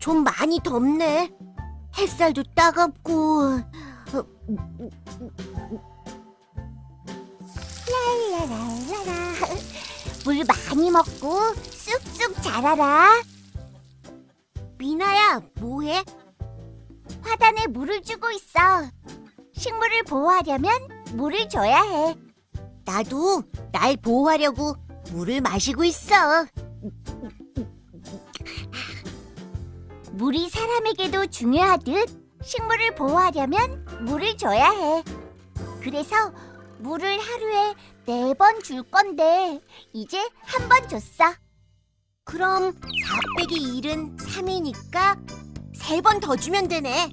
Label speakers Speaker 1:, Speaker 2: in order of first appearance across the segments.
Speaker 1: 좀 많이 덥네. 햇살도 따갑고. 랄라랄라라. 물 많이 먹고 쑥쑥 자라라. 미나야, 뭐해? 화단에 물을 주고 있어. 식물을 보호하려면 물을 줘야 해. 나도 날 보호하려고 물을 마시고 있어. 물이 사람에게도 중요하듯 식물을 보호하려면 물을 줘야 해. 그래서 물을 하루에 네 번 줄 건데 이제 한 번 줬어. 그럼 4 빼기 1은 3이니까 세 번 더 주면 되네.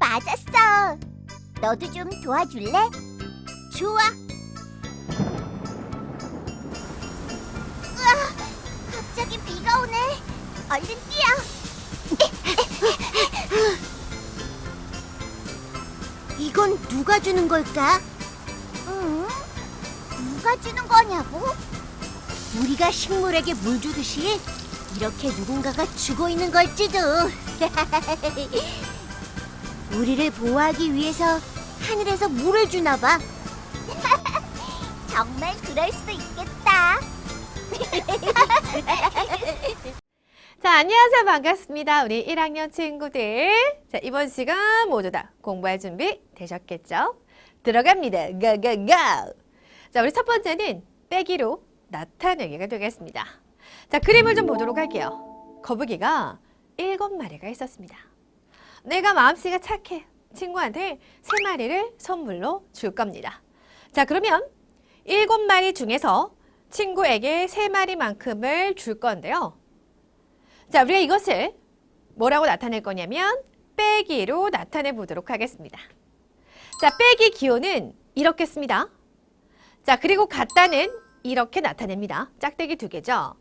Speaker 1: 맞았어. 너도 좀 도와줄래? 좋아. 으아, 갑자기 비가 오네. 얼른 누가 주는 걸까? 응? 누가 주는 거냐고? 우리가 식물에게 물 주듯이 이렇게 누군가가 주고 있는 걸지도. 우리를 보호하기 위해서 하늘에서 물을 주나 봐. 정말 그럴 수도 있겠다.
Speaker 2: 자, 안녕하세요. 반갑습니다. 우리 1학년 친구들. 자, 이번 시간 모두 다 공부할 준비 되셨겠죠? 들어갑니다. go, go! 자, 우리 첫 번째는 빼기로 나타내기가 되겠습니다. 자, 그림을 좀 보도록 할게요. 거북이가 일곱 마리가 있었습니다. 내가 마음씨가 착해. 친구한테 세 마리를 선물로 줄 겁니다. 자, 그러면 일곱 마리 중에서 친구에게 세 마리만큼을 줄 건데요. 자, 우리가 이것을 뭐라고 나타낼 거냐면 빼기로 나타내 보도록 하겠습니다. 자, 빼기 기호는 이렇게 씁니다. 자, 그리고 갖다는 이렇게 나타냅니다. 짝대기 두 개죠.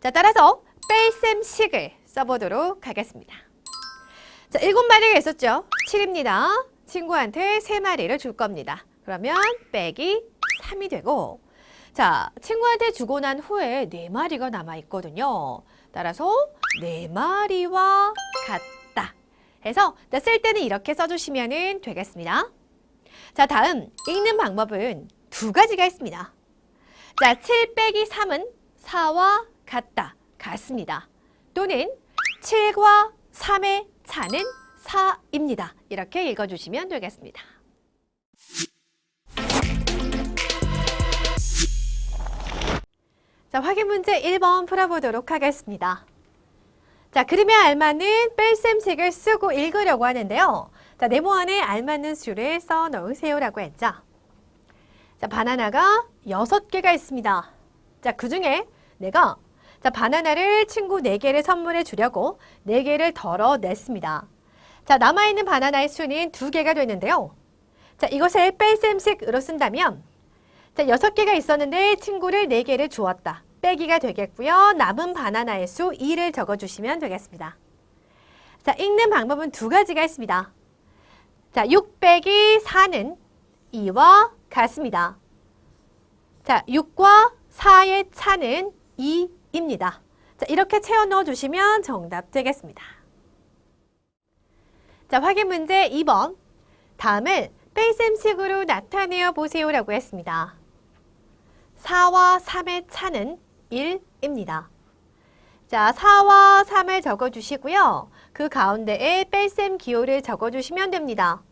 Speaker 2: 자, 따라서 뺄셈식을 써보도록 하겠습니다. 자, 일곱 마리가 있었죠. 7입니다. 친구한테 세 마리를 줄 겁니다. 그러면 빼기 3이 되고 자, 친구한테 주고 난 후에 네 마리가 남아 있거든요. 따라서 네 마리와 같다. 해서 자, 쓸 때는 이렇게 써주시면 되겠습니다. 자, 다음 읽는 방법은 두 가지가 있습니다. 자, 7 빼기 3은 4와 같다. 같습니다. 또는 7과 3의 차는 4입니다. 이렇게 읽어주시면 되겠습니다. 자, 확인 문제 1번 풀어보도록 하겠습니다. 자, 그림에 알맞는 뺄셈식을 쓰고 읽으려고 하는데요. 자, 네모 안에 알맞는 수를 써 넣으세요라고 했죠. 자, 바나나가 6개가 있습니다. 자, 그 중에 내가 자, 바나나를 친구 4개를 선물해 주려고 4개를 덜어냈습니다. 자, 남아있는 바나나의 수는 2개가 되는데요. 자, 이것을 뺄셈식으로 쓴다면 자, 6개가 있었는데 친구를 4개를 주었다. 빼기가 되겠고요. 남은 바나나의 수 2를 적어주시면 되겠습니다. 자, 읽는 방법은 두 가지가 있습니다. 자, 6 빼기 4는 2와 같습니다. 자, 6과 4의 차는 2입니다. 자, 이렇게 채워 넣어 주시면 정답 되겠습니다. 자, 확인 문제 2번. 다음을 뺄셈식으로 나타내어 보세요라고 했습니다. 4와 3의 차는 1입니다. 자, 4와 3을 적어 주시고요. 그 가운데에 뺄셈 기호를 적어 주시면 됩니다.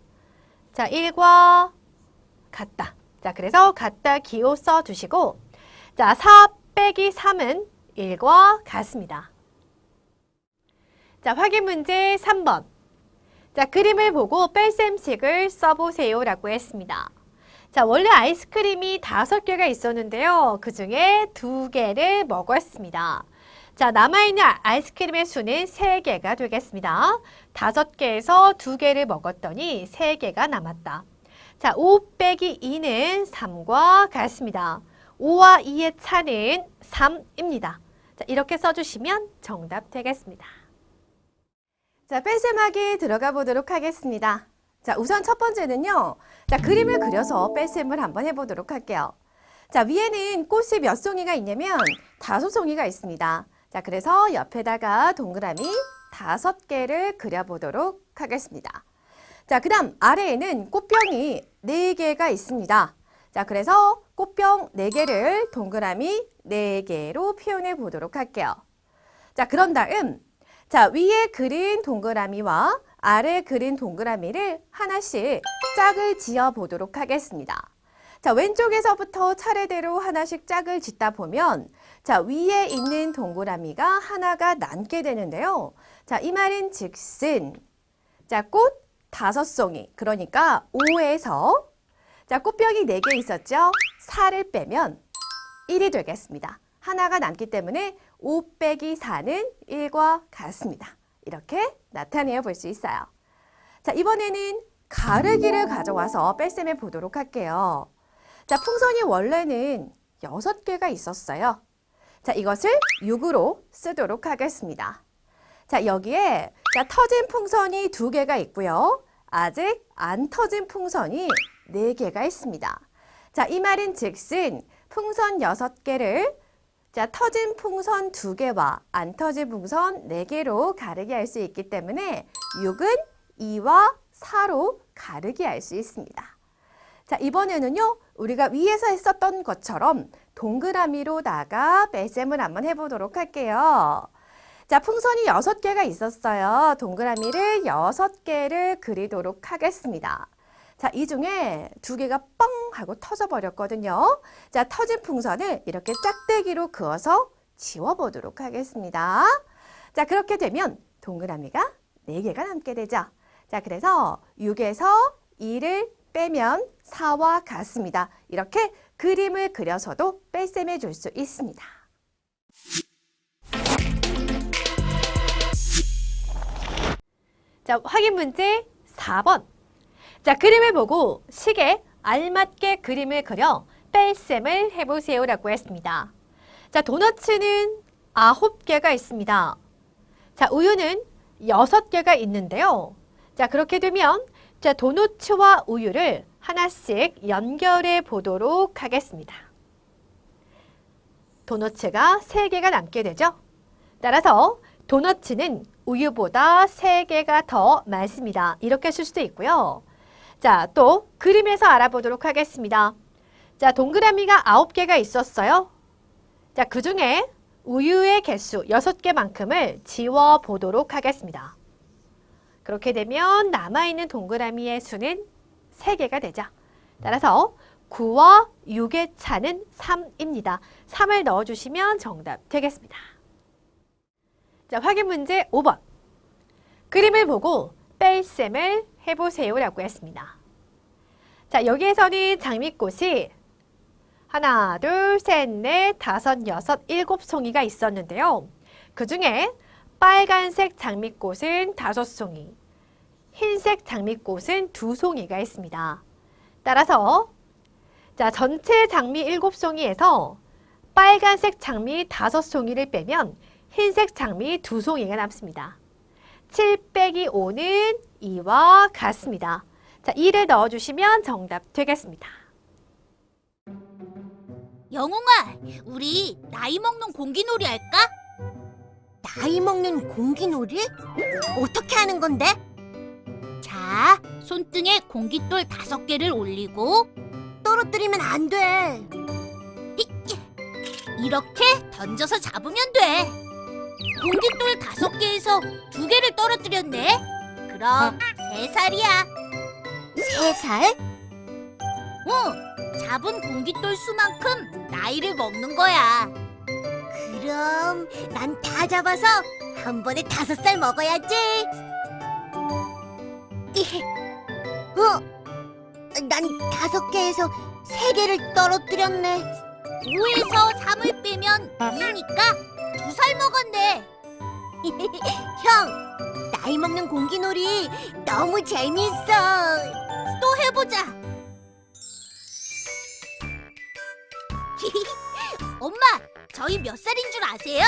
Speaker 2: 자, 1과 같다. 자, 그래서 같다 기호 써 주시고 자, 4 빼기 3은 1과 같습니다. 자, 확인 문제 3번. 자, 그림을 보고 뺄셈식을 써보세요 라고 했습니다. 자, 원래 아이스크림이 다섯 개가 있었는데요. 그 중에 두 개를 먹었습니다. 자, 남아있는 아이스크림의 수는 세 개가 되겠습니다. 다섯 개에서 두 개를 먹었더니 세 개가 남았다. 자, 5 빼기 2는 3과 같습니다. 5와 2의 차는 3입니다. 자, 이렇게 써주시면 정답 되겠습니다. 자, 뺄셈하기 들어가 보도록 하겠습니다. 자, 우선 첫 번째는요. 자, 그림을 그려서 뺄셈을 한번 해보도록 할게요. 자, 위에는 꽃이 몇 송이가 있냐면 다섯 송이가 있습니다. 자, 그래서 옆에다가 동그라미 다섯 개를 그려보도록 하겠습니다. 자, 그 다음 아래에는 꽃병이 네개가 있습니다. 자, 그래서 꽃병 네개를 동그라미 네개로 표현해 보도록 할게요. 자, 그런 다음, 자, 위에 그린 동그라미와 아래 그린 동그라미를 하나씩 짝을 지어 보도록 하겠습니다. 자, 왼쪽에서부터 차례대로 하나씩 짝을 짓다 보면 자, 위에 있는 동그라미가 하나가 남게 되는데요. 자, 이 말인 즉슨 자, 꽃 다섯 송이. 그러니까 5에서 자, 꽃병이 네개 있었죠? 4를 빼면 1이 되겠습니다. 하나가 남기 때문에 5 빼기 4는 1과 같습니다. 이렇게 나타내어 볼 수 있어요. 자, 이번에는 가르기를 가져와서 뺄셈해 보도록 할게요. 자, 풍선이 원래는 6개가 있었어요. 자, 이것을 6으로 쓰도록 하겠습니다. 자, 여기에 자, 터진 풍선이 두 개가 있고요. 아직 안 터진 풍선이 네 개가 있습니다. 자, 이 말인 즉슨 풍선 여섯 개를 자, 터진 풍선 두 개와 안 터진 풍선 네 개로 가르게 할수 있기 때문에 6은 2와 4로 가르게 할수 있습니다. 자, 이번에는요, 우리가 위에서 했었던 것처럼 동그라미로다가 뺄셈을 한번 해보도록 할게요. 자, 풍선이 여섯 개가 있었어요. 동그라미를 여섯 개를 그리도록 하겠습니다. 자, 이 중에 두 개가 뻥 하고 터져 버렸거든요. 자, 터진 풍선을 이렇게 짝대기로 그어서 지워보도록 하겠습니다. 자, 그렇게 되면 동그라미가 네개가 남게 되죠. 자, 그래서 6에서 2를 빼면 4와 같습니다. 이렇게 그림을 그려서도 뺄셈해 줄 수 있습니다. 자, 확인 문제 4번. 자, 그림을 보고 식에 알맞게 그림을 그려 뺄셈을 해보세요 라고 했습니다. 자, 도너츠는 9개가 있습니다. 자, 우유는 6개가 있는데요. 자, 그렇게 되면 자, 도너츠와 우유를 하나씩 연결해 보도록 하겠습니다. 도너츠가 3개가 남게 되죠. 따라서 도너츠는 우유보다 3개가 더 많습니다. 이렇게 쓸 수도 있고요. 자, 또 그림에서 알아보도록 하겠습니다. 자, 동그라미가 9개가 있었어요. 자, 그 중에 우유의 개수 6개만큼을 지워 보도록 하겠습니다. 그렇게 되면 남아있는 동그라미의 수는 3개가 되죠. 따라서 9와 6의 차는 3입니다. 3을 넣어주시면 정답 되겠습니다. 자, 확인 문제 5번. 그림을 보고 뺄셈을 해보세요라고 했습니다. 자, 여기에서는 장미꽃이 하나, 둘, 셋, 넷, 다섯, 여섯, 일곱 송이가 있었는데요. 그 중에 빨간색 장미꽃은 다섯 송이, 흰색 장미꽃은 두 송이가 있습니다. 따라서 자, 전체 장미 일곱 송이에서 빨간색 장미 다섯 송이를 빼면 흰색 장미 두 송이가 남습니다. 7 빼기 5는 2와 같습니다. 자, 2를 넣어주시면 정답 되겠습니다.
Speaker 1: 영웅아, 우리 나이 먹는 공기놀이 할까? 나이 먹는 공기놀이? 어떻게 하는 건데? 자, 손등에 공깃돌 다섯 개를 올리고 떨어뜨리면 안 돼. 이렇게 던져서 잡으면 돼. 공깃돌 다섯 개에서 두 개를 떨어뜨렸네. 그럼 세 살이야. 세 살? 응. 잡은 공깃돌 수만큼 나이를 먹는 거야. 그럼 난 다 잡아서 한 번에 다섯 살 먹어야지. 어? 난 다섯 개에서 세 개를 떨어뜨렸네. 5에서 3을 빼면 2니까 두 살 먹었네. 형, 나이 먹는 공기놀이 너무 재밌어. 또 해보자. 엄마, 저희 몇 살인 줄 아세요?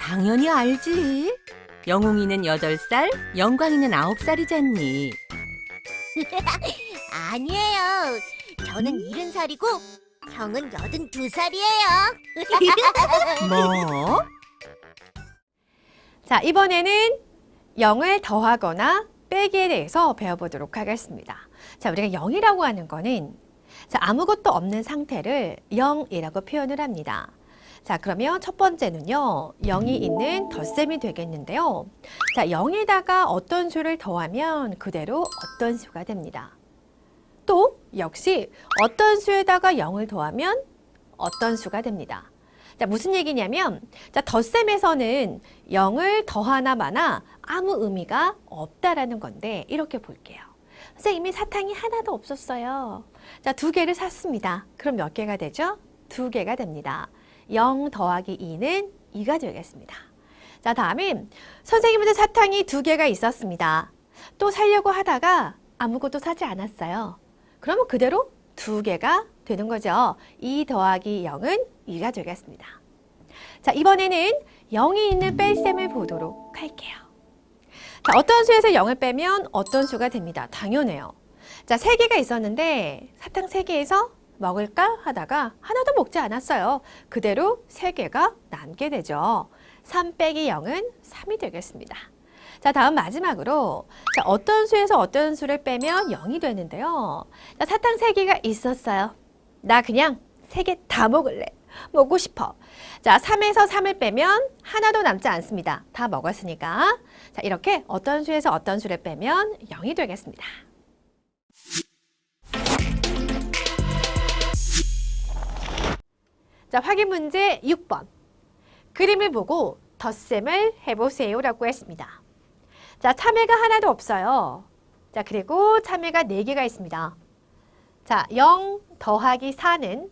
Speaker 3: 당연히 알지. 영웅이는 8살, 영광이는 9살이잖니.
Speaker 1: 아니에요. 저는 일흔 살이고 형은 여든 두 살이에요.
Speaker 3: 뭐?
Speaker 2: 자, 이번에는 0을 더하거나 빼기에 대해서 배워보도록 하겠습니다. 자, 우리가 0이라고 하는 거는 자, 아무것도 없는 상태를 0이라고 표현을 합니다. 자, 그러면 첫 번째는요, 0이 있는 덧셈이 되겠는데요. 자, 0에다가 어떤 수를 더하면 그대로 어떤 수가 됩니다. 또, 역시 어떤 수에다가 0을 더하면 어떤 수가 됩니다. 자, 무슨 얘기냐면, 자, 덧셈에서는 0을 더하나 마나 아무 의미가 없다라는 건데, 이렇게 볼게요. 선생님이 사탕이 하나도 없었어요. 자, 두 개를 샀습니다. 그럼 몇 개가 되죠? 두 개가 됩니다. 0 더하기 2는 2가 되겠습니다. 자, 다음에 선생님한테 사탕이 두 개가 있었습니다. 또 살려고 하다가 아무것도 사지 않았어요. 그러면 그대로 두 개가 되는 거죠. 2 더하기 0은 2가 되겠습니다. 자, 이번에는 0이 있는 뺄셈을 보도록 할게요. 자, 어떤 수에서 0을 빼면 어떤 수가 됩니다. 당연해요. 자, 세 개가 있었는데 사탕 세 개에서 먹을까 하다가 하나도 먹지 않았어요. 그대로 세 개가 남게 되죠. 3 빼기 0은 3이 되겠습니다. 자, 다음 마지막으로 자, 어떤 수에서 어떤 수를 빼면 0이 되는데요. 자, 사탕 세 개가 있었어요. 나 그냥 세개다 먹을래. 먹고 싶어. 자, 3에서 3을 빼면 하나도 남지 않습니다. 다 먹었으니까. 자, 이렇게 어떤 수에서 어떤 수를 빼면 0이 되겠습니다. 자, 확인 문제 6번. 그림을 보고 덧셈을 해보세요 라고 했습니다. 자, 참외가 하나도 없어요. 자, 그리고 참외가 4개가 있습니다. 자, 0 더하기 4는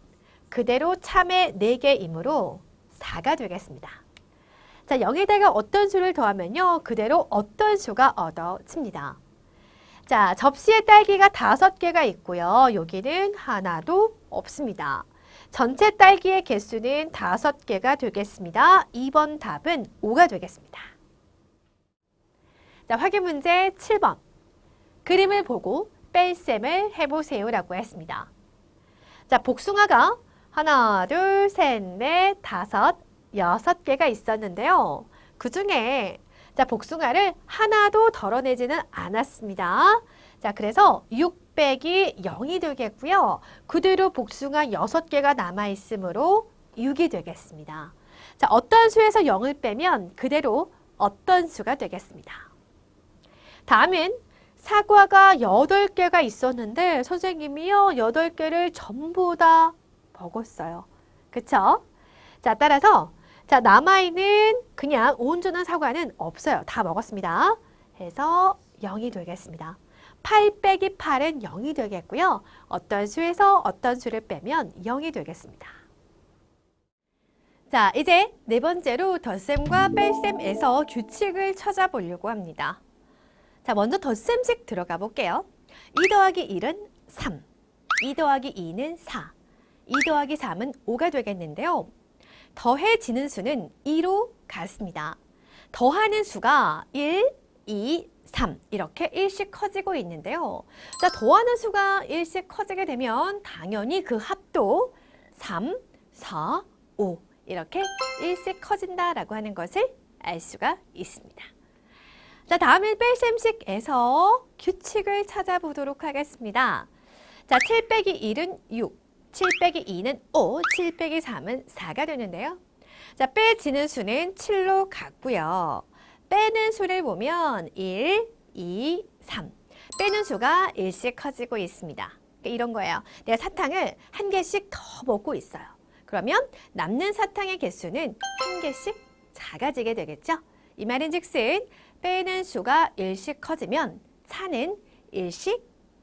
Speaker 2: 그대로 참외 4개이므로 4가 되겠습니다. 자, 0에다가 어떤 수를 더하면요. 그대로 어떤 수가 얻어집니다. 자, 접시에 딸기가 5개가 있고요. 여기는 하나도 없습니다. 전체 딸기의 개수는 5개가 되겠습니다. 2번 답은 5가 되겠습니다. 자, 확인 문제 7번. 그림을 보고 뺄셈을 해보세요라고 했습니다. 자, 복숭아가 하나, 둘, 셋, 넷, 다섯, 여섯 개가 있었는데요. 그 중에 자, 복숭아를 하나도 덜어내지는 않았습니다. 자, 그래서 6 빼기 0이 되겠고요. 그대로 복숭아 6개가 남아있으므로 6이 되겠습니다. 자, 어떤 수에서 0을 빼면 그대로 어떤 수가 되겠습니다. 다음은 사과가 8개가 있었는데 선생님이요 8개를 전부 다 먹었어요. 그쵸? 자 따라서 자 남아있는 그냥 온전한 사과는 없어요. 다 먹었습니다. 해서 0이 되겠습니다. 8 빼기 8은 0이 되겠고요. 어떤 수에서 어떤 수를 빼면 0이 되겠습니다. 자 이제 네 번째로 덧셈과 뺄셈에서 규칙을 찾아보려고 합니다. 자, 먼저 덧셈식 들어가 볼게요. 2 더하기 1은 3, 2 더하기 2는 4, 2 더하기 3은 5가 되겠는데요. 더해지는 수는 2로 같습니다. 더하는 수가 1, 2, 3 이렇게 1씩 커지고 있는데요. 자, 더하는 수가 1씩 커지게 되면 당연히 그 합도 3, 4, 5 이렇게 1씩 커진다라고 하는 것을 알 수가 있습니다. 자, 다음은 뺄셈식에서 규칙을 찾아보도록 하겠습니다. 자, 7 빼기 1은 6, 7 빼기 2는 5, 7 빼기 3은 4가 되는데요. 자, 빼지는 수는 7로 같고요. 빼는 수를 보면 1, 2, 3. 빼는 수가 1씩 커지고 있습니다. 그러니까 이런 거예요. 내가 사탕을 한 개씩 더 먹고 있어요. 그러면 남는 사탕의 개수는 한 개씩 작아지게 되겠죠? 이 말인 즉슨 빼는 수가 1씩 커지면 차는 1씩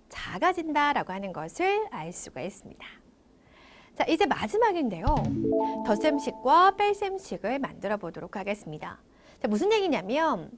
Speaker 2: 작아진다라고 하는 것을 알 수가 있습니다. 자, 이제 마지막인데요. 덧셈식과 뺄셈식을 만들어 보도록 하겠습니다. 자, 무슨 얘기냐면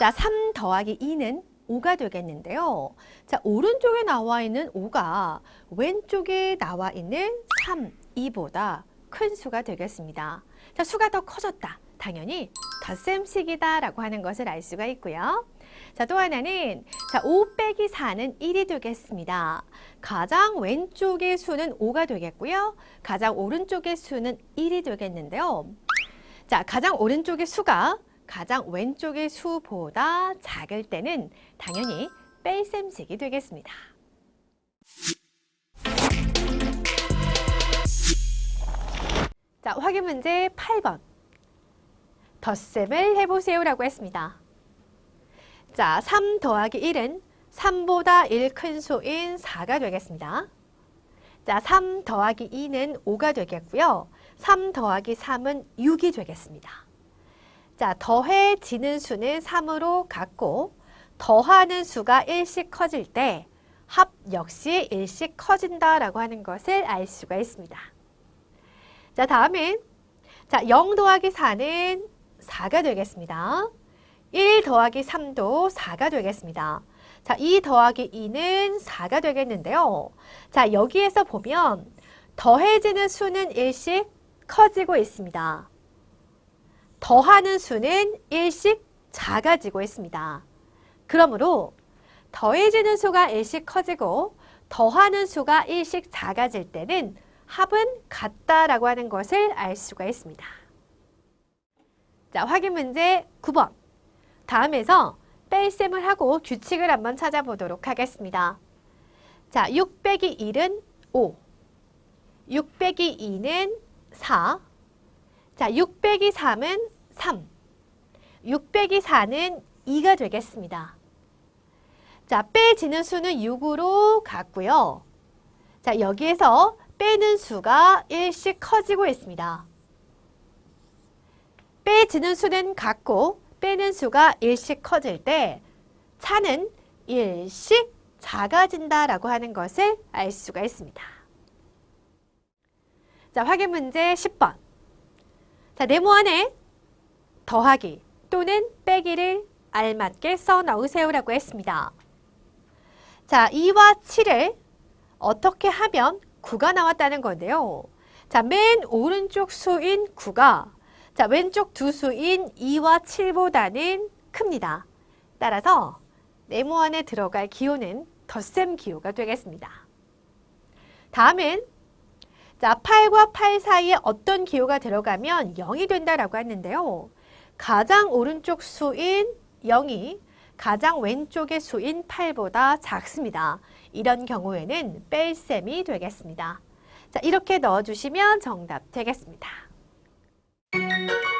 Speaker 2: 자, 3 더하기 2는 5가 되겠는데요. 자, 오른쪽에 나와 있는 5가 왼쪽에 나와 있는 3, 2보다 큰 수가 되겠습니다. 자, 수가 더 커졌다. 당연히 덧셈식이다라고 하는 것을 알 수가 있고요. 자, 또 하나는 자, 5 빼기 4는 1이 되겠습니다. 가장 왼쪽의 수는 5가 되겠고요. 가장 오른쪽의 수는 1이 되겠는데요. 자, 가장 오른쪽의 수가 가장 왼쪽의 수보다 작을 때는 당연히 뺄셈식이 되겠습니다. 자, 확인 문제 8번. 덧셈을 해보세요라고 했습니다. 자, 3 더하기 1은 3보다 1 큰 수인 4가 되겠습니다. 자, 3 더하기 2는 5가 되겠고요. 3 더하기 3은 6이 되겠습니다. 자, 더해지는 수는 3으로 같고 더하는 수가 1씩 커질 때 합 역시 1씩 커진다라고 하는 것을 알 수가 있습니다. 자, 다음은 자, 0 더하기 4는 4가 되겠습니다. 1 더하기 3도 4가 되겠습니다. 자, 2 더하기 2는 4가 되겠는데요. 자, 여기에서 보면 더해지는 수는 1씩 커지고 있습니다. 더하는 수는 1씩 작아지고 있습니다. 그러므로 더해지는 수가 1씩 커지고 더하는 수가 1씩 작아질 때는 합은 같다라고 하는 것을 알 수가 있습니다. 자, 확인 문제 9번. 다음에서 뺄셈을 하고 규칙을 한번 찾아보도록 하겠습니다. 자, 6 빼기 1은 5. 6 빼기 2는 4. 자, 6 빼기 3은 3. 6 빼기 4는 2가 되겠습니다. 자, 빼지는 수는 6으로 같고요. 자, 여기에서 빼는 수가 1씩 커지고 있습니다. 빼지는 수는 같고 빼는 수가 1씩 커질 때 차는 1씩 작아진다라고 하는 것을 알 수가 있습니다. 자, 확인 문제 10번. 자, 네모 안에 더하기 또는 빼기를 알맞게 써 넣으세요라고 했습니다. 자, 2와 7을 어떻게 하면 9가 나왔다는 건데요. 자, 맨 오른쪽 수인 9가 자, 왼쪽 두 수인 2와 7보다는 큽니다. 따라서 네모 안에 들어갈 기호는 덧셈 기호가 되겠습니다. 다음은 자, 8과 8 사이에 어떤 기호가 들어가면 0이 된다라고 했는데요. 가장 오른쪽 수인 0이 가장 왼쪽의 수인 8보다 작습니다. 이런 경우에는 뺄셈이 되겠습니다. 자, 이렇게 넣어주시면 정답 되겠습니다. Thank you.